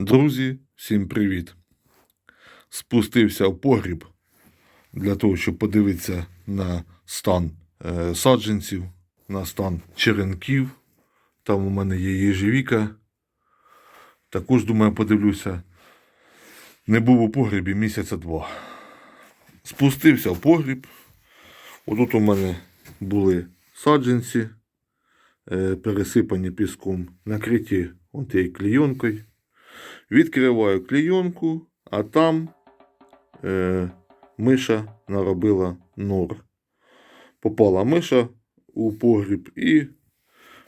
Друзі, всім привіт! Спустився в погріб для того, щоб подивитися на стан е, саджанців, на стан черенків. Там у мене є єжевіка. Також, думаю, подивлюся. Не був у погрібі місяця два. Спустився в погріб. Отут у мене були саджанці, е, пересипані піском, накриті он клійонкою. Відкриваю клійонку, а там е, миша наробила нор. Попала миша у погріб і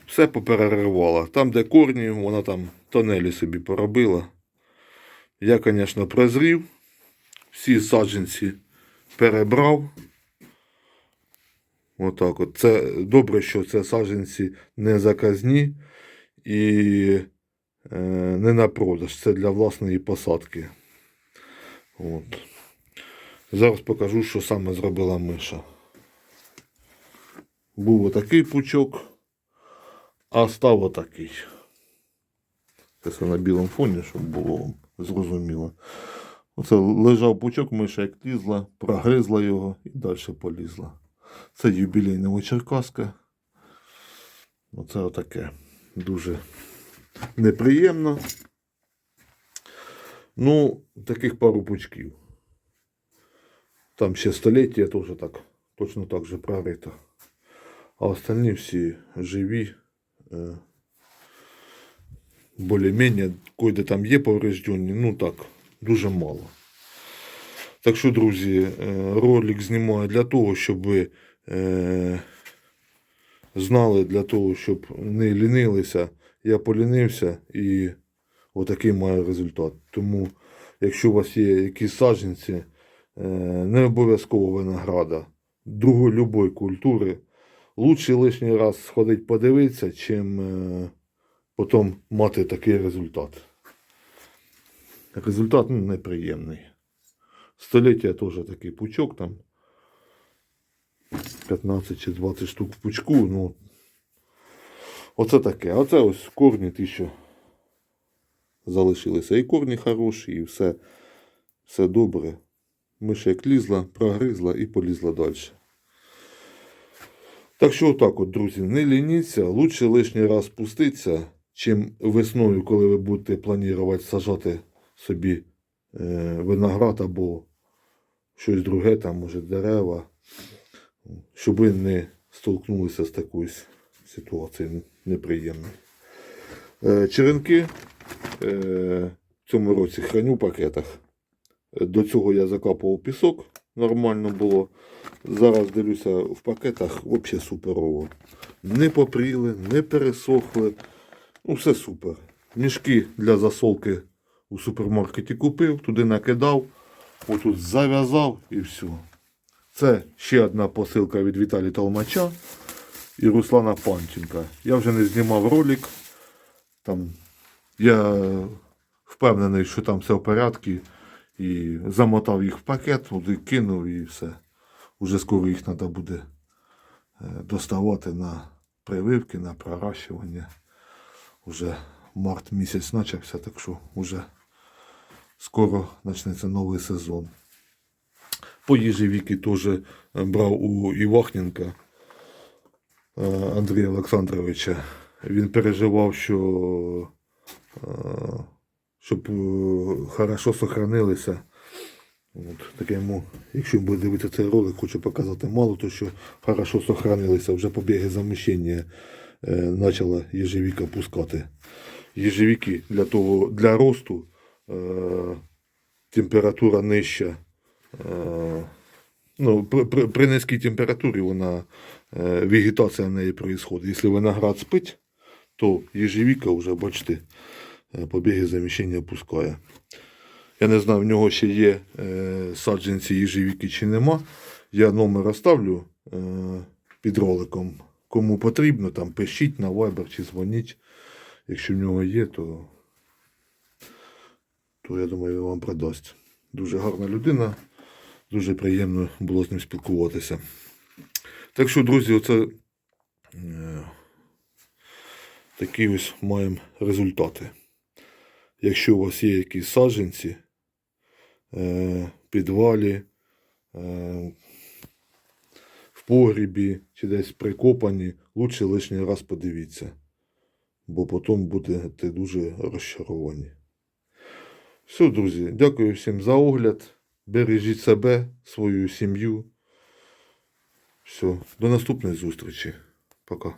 все попереривала. Там, де корні, вона там тонелі собі поробила. Я, звісно, прозрів, всі саджанці перебрав. Отак от. Це добре, що це саджанці не заказні і не на продаж. Це для власної посадки. От. Зараз покажу, що саме зробила миша. Був отакий пучок, а став отакий. Це на білому фоні, щоб було зрозуміло. Оце лежав пучок, миша як лізла, прогризла його і далі полізла. Це юбілейна Черкаска. Оце отаке. Дуже неприємно. Ну, таких пару пучків. Там ще століття теж так, точно так же прорито. А остальні всі живі. Е, Более-менее, кое-де там є повреждені, ну так, дуже мало. Так що, друзі, е, ролик знімаю для того, щоб ви е, знали, для того, щоб не лінилися. Я полінився і отакий маю результат. Тому, якщо у вас є якісь саджанці, е, не обов'язково винограда, другої любої культури, лучше лишній раз сходити подивитися, чим е, потім мати такий результат. Результат ну, неприємний. Століття теж такий пучок там. 15 чи 20 штук в пучку. Ну, оце таке. Оце ось корні ті, що залишилися. І корні хороші, і все, все добре. Миша як лізла, прогризла і полізла далі. Так що отак от, друзі, не лініться, лучше лишній раз спуститися, чим весною, коли ви будете планувати сажати собі е, виноград або щось друге, там, може, дерева, щоб ви не столкнулися з такою с- ситуацією. Е, черенки е, в цьому році храню в пакетах. Е, До цього я закапував пісок, нормально було. Зараз дивлюся в пакетах взагалі суперово. Не попріли, не пересохли. Ну, все супер. Мішки для засолки у супермаркеті купив, туди накидав, отут зав'язав і все. Це ще одна посилка від Віталія Толмача і Руслана Панченка. Я вже не знімав ролик. Там я впевнений, що там все в порядку. І замотав їх в пакет, туди кинув і все. Уже скоро їх треба буде е, доставати на прививки, на проращування. Уже март місяць почався, так що вже скоро почнеться новий сезон. По їжевіки теж е, брав у Івахненка Андрія Олександровича. Він переживав, що е, щоб е, хорошо сохранилися. От, таке йому, якщо він буде дивитися цей ролик, хочу показати мало, то що хорошо сохранилися, вже побіги заміщення е, почала їжевіка пускати. Їжевіки для того, для росту е, температура нижча. Е, ну, при, при, при низькій температурі вона, е, вегетація в неї відбувається. Якщо виноград спить, то їжевіка вже, бачите, е, побіги заміщення пускає. Я не знаю, в нього ще є е, саджанці їжевіки чи нема. Я номер оставлю е, під роликом. Кому потрібно, там пишіть на Viber чи дзвоніть. Якщо в нього є, то, то я думаю, він вам продасть. Дуже гарна людина. Дуже приємно було з ним спілкуватися. Так що, друзі, оце е, такі ось маємо результати. якщо у вас є якісь саджанці е, підвалі, е, в погрібі чи десь прикопані, лучше лишній раз подивіться, бо потім будете дуже розчаровані. Все, друзі, дякую всім за огляд. Бережіть себе, свою сім'ю. Все, до наступної зустрічі. Пока.